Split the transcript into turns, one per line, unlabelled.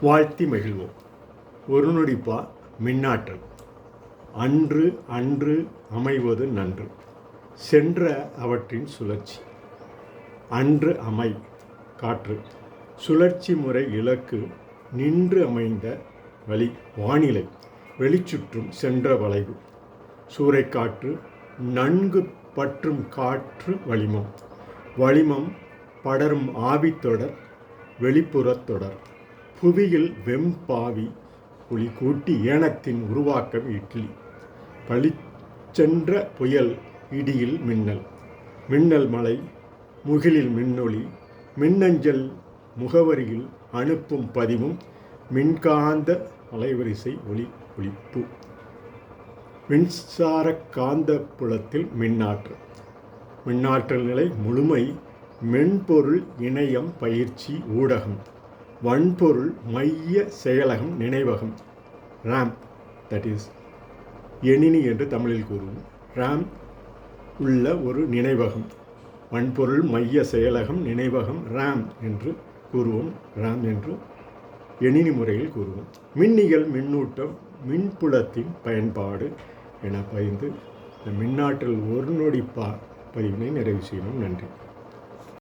வாழ்த்தி மகிழ்வோம். ஒரு நொடிப்பா மின்னாற்றல். அன்று அன்று அமைவது நன்று. சென்ற அவற்றின் சுழற்சி. அன்று அமை காற்று. சுழற்சி முறை இலக்கு நின்று அமைந்த வழி வானிலை. வெளிச்சுற்றும் சென்ற வளைவு. சூறைக்காற்று நன்கு பற்றும் காற்று வளிமம். வளிமம் படரும் ஆவித்தொடர் வெளிப்புறத் தொடர். புவியில் வெம்பாவி ஒளி கூட்டி ஏனத்தின் உருவாக்கம் இட்லி பளிச்சென்ற புயல் இடியில் மின்னல். மின்னல் மலை முகிலில் மின்னொளி. மின்னஞ்சல் முகவரியில் அனுப்பும் பதிவும் மின்காந்த அலைவரிசை ஒளி ஒளிப்பு மின்சார காந்த புலத்தில் மின்னாற்றல் மின்னாற்றல் நிலை முழுமை மென்பொருள் இணையம் பயிற்சி ஊடகம். வன்பொருள் மைய செயலகம் நினைவகம். ரேம் தட் இஸ் எணினி என்று தமிழில் கூறுவோம். ரேம் உள்ள ஒரு நினைவகம். வன்பொருள் மைய செயலகம் நினைவகம் ரேம் என்று கூறுவோம். ரேம் என்று எணினி முறையில் கூறுவோம். மின்னியல் மின்னூட்டம் மின்புலத்தின் பயன்பாடு என பயந்து இந்த மின்னாற்றல் ஒரு நொடி பா பதிவினை நிறைவு செய்யணும் நன்றி.